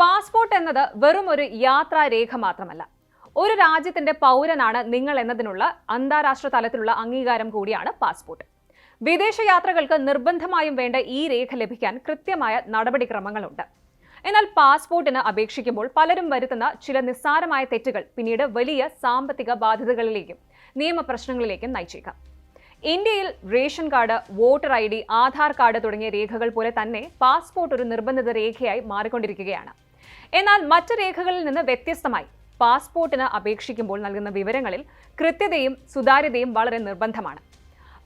Passport എന്നത് വെറും ഒരു യാത്രാരേഖ മാത്രമല്ല. ഒരു രാജ്യത്തിന്റെ പൗരനാണ് നിങ്ങൾ എന്നതിനുള്ള അന്താരാഷ്ട്ര തലത്തിലുള്ള അംഗീകാരം കൂടിയാണ് പാസ്പോർട്ട്. വിദേശ യാത്രകൾക്ക് നിർബന്ധമായും വേണ്ട ഈ രേഖ ലഭിക്കാൻ കൃത്യമായ നടപടിക്രമങ്ങളുണ്ട്. എന്നാൽ പാസ്പോർട്ടിന് അപേക്ഷിക്കുമ്പോൾ പലരും വരുത്തുന്ന ചില നിസ്സാരമായ തെറ്റുകൾ പിന്നീട് വലിയ സാമ്പത്തിക ബാധ്യതകളിലേക്കും നിയമപ്രശ്നങ്ങളിലേക്കും നയിച്ചേക്കാം. ഇന്ത്യയിൽ ration card voter I D Aadhaar card തുടങ്ങിയ രേഖകൾ പോലെ തന്നെ പാസ്പോർട്ട് ഒരു നിർബന്ധിത രേഖയായി മാറിക്കൊണ്ടിരിക്കുകയാണ്. എന്നാൽ മറ്റ് രേഖകളിൽ നിന്ന് വ്യത്യസ്തമായി പാസ്പോർട്ടിന് അപേക്ഷിക്കുമ്പോൾ നൽകുന്ന വിവരങ്ങളിൽ കൃത്യതയും സുതാര്യതയും വളരെ നിർബന്ധമാണ്.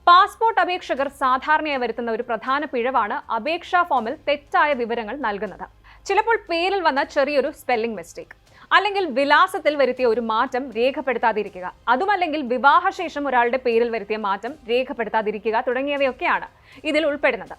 പാസ്പോർട്ട് അപേക്ഷകർ സാധാരണയായി വരുത്തുന്ന ഒരു പ്രധാന പിഴവാണ് അപേക്ഷാ ഫോമിൽ തെറ്റായ വിവരങ്ങൾ നൽകുന്നത്. ചിലപ്പോൾ പേരിൽ വന്ന ചെറിയൊരു സ്പെല്ലിംഗ് മിസ്റ്റേക്ക് അല്ലെങ്കിൽ വിലാസത്തിൽ വരുത്തിയ ഒരു മാറ്റം രേഖപ്പെടുത്താതിരിക്കുക. അതുമല്ലെങ്കിൽ വിവാഹശേഷം ഒരാളുടെ പേരിൽ വരുത്തിയ മാറ്റം രേഖപ്പെടുത്താതിരിക്കുക തുടങ്ങിയവയൊക്കെയാണ് ഇതിൽ ഉൾപ്പെടുന്നത്.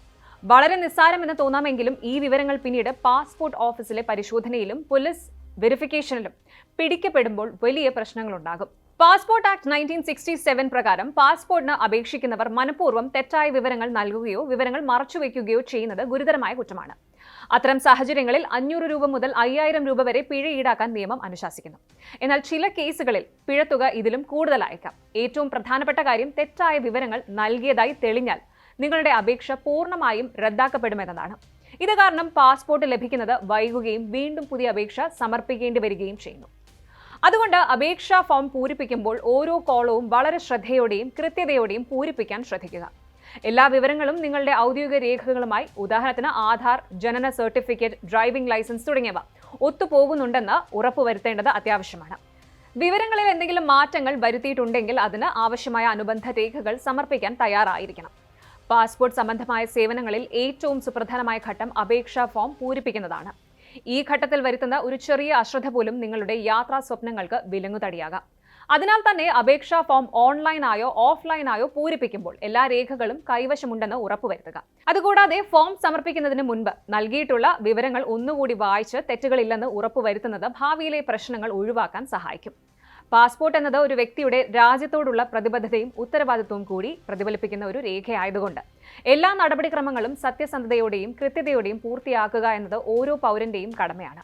വളരെ നിസ്സാരമെന്ന് തോന്നാമെങ്കിലും ഈ വിവരങ്ങൾ പിന്നീട് പാസ്പോർട്ട് ഓഫീസിലെ പരിശോധനയിലും പോലീസ് വെരിഫിക്കേഷനിലും പിടിക്കപ്പെടുമ്പോൾ വലിയ പ്രശ്നങ്ങളുണ്ടാകും. Passport act nineteen sixty seven പ്രകാരം പാസ്പോർട്ടിന് അപേക്ഷിക്കുന്നവർ മനഃപൂർവം തെറ്റായ വിവരങ്ങൾ നൽകുകയോ വിവരങ്ങൾ മറച്ചുവെക്കുകയോ ചെയ്യുന്നത് ഗുരുതരമായ കുറ്റമാണ്. അത്തരം സാഹചര്യങ്ങളിൽ അഞ്ഞൂറ് രൂപ മുതൽ അയ്യായിരം രൂപ വരെ പിഴ ഈടാക്കാൻ നിയമം അനുശാസിക്കുന്നു. എന്നാൽ ചില കേസുകളിൽ പിഴത്തുക ഇതിലും കൂടുതലായേക്കാം ഏറ്റവും പ്രധാനപ്പെട്ട കാര്യം തെറ്റായ വിവരങ്ങൾ നൽകിയതായി തെളിഞ്ഞാൽ നിങ്ങളുടെ അപേക്ഷ പൂർണമായും റദ്ദാക്കപ്പെടുമെന്നതാണ്. ഇത് കാരണം പാസ്പോർട്ട് ലഭിക്കുന്നത് വൈകുകയും വീണ്ടും പുതിയ അപേക്ഷ സമർപ്പിക്കേണ്ടി വരികയും ചെയ്യുന്നു. അതുകൊണ്ട് അപേക്ഷാ ഫോം പൂരിപ്പിക്കുമ്പോൾ ഓരോ കോളവും വളരെ ശ്രദ്ധയോടെയും കൃത്യതയോടെയും പൂരിപ്പിക്കാൻ ശ്രദ്ധിക്കുക. എല്ലാ വിവരങ്ങളും നിങ്ങളുടെ ഔദ്യോഗിക രേഖകളുമായി ഉദാഹരണത്തിന് ആധാർ ജനന സർട്ടിഫിക്കറ്റ് ഡ്രൈവിംഗ് ലൈസൻസ് തുടങ്ങിയവ ഒത്തുപോകുന്നുണ്ടെന്ന് ഉറപ്പുവരുത്തേണ്ടത് അത്യാവശ്യമാണ്. വിവരങ്ങളിൽ എന്തെങ്കിലും മാറ്റങ്ങൾ വരുത്തിയിട്ടുണ്ടെങ്കിൽ അതിന് ആവശ്യമായ അനുബന്ധ രേഖകൾ സമർപ്പിക്കാൻ തയ്യാറായിരിക്കണം. പാസ്പോർട്ട് സംബന്ധമായ സേവനങ്ങളിൽ ഏറ്റവും സുപ്രധാനമായ ഘട്ടം അപേക്ഷാ ഫോം പൂരിപ്പിക്കുന്നതാണ്. ഈ ഘട്ടത്തിൽ വരുത്തുന്ന ഒരു ചെറിയ അശ്രദ്ധ പോലും നിങ്ങളുടെ യാത്രാ സ്വപ്നങ്ങൾക്ക് വിലങ്ങുതടിയാകാം. അതിനാൽ തന്നെ അപേക്ഷാ ഫോം ഓൺലൈനായോ ഓഫ്ലൈനായോ പൂരിപ്പിക്കുമ്പോൾ എല്ലാ രേഖകളും കൈവശമുണ്ടെന്ന് ഉറപ്പുവരുത്തുക. അതുകൂടാതെ ഫോം സമർപ്പിക്കുന്നതിന് മുൻപ് നൽകിയിട്ടുള്ള വിവരങ്ങൾ ഒന്നുകൂടി വായിച്ച് തെറ്റുകളില്ലെന്ന് ഉറപ്പുവരുത്തുന്നത് ഭാവിയിലെ പ്രശ്നങ്ങൾ ഒഴിവാക്കാൻ സഹായിക്കും. പാസ്പോർട്ട് എന്നത് ഒരു വ്യക്തിയുടെ രാജ്യത്തോടുള്ള പ്രതിബദ്ധതയും ഉത്തരവാദിത്വവും കൂടി പ്രതിഫലിപ്പിക്കുന്ന ഒരു രേഖയായതുകൊണ്ട്. എല്ലാ നടപടിക്രമങ്ങളും സത്യസന്ധതയോടെയും കൃത്യതയോടെയും പൂർത്തിയാക്കുക എന്നത് ഓരോ പൗരന്റെയും കടമയാണ്.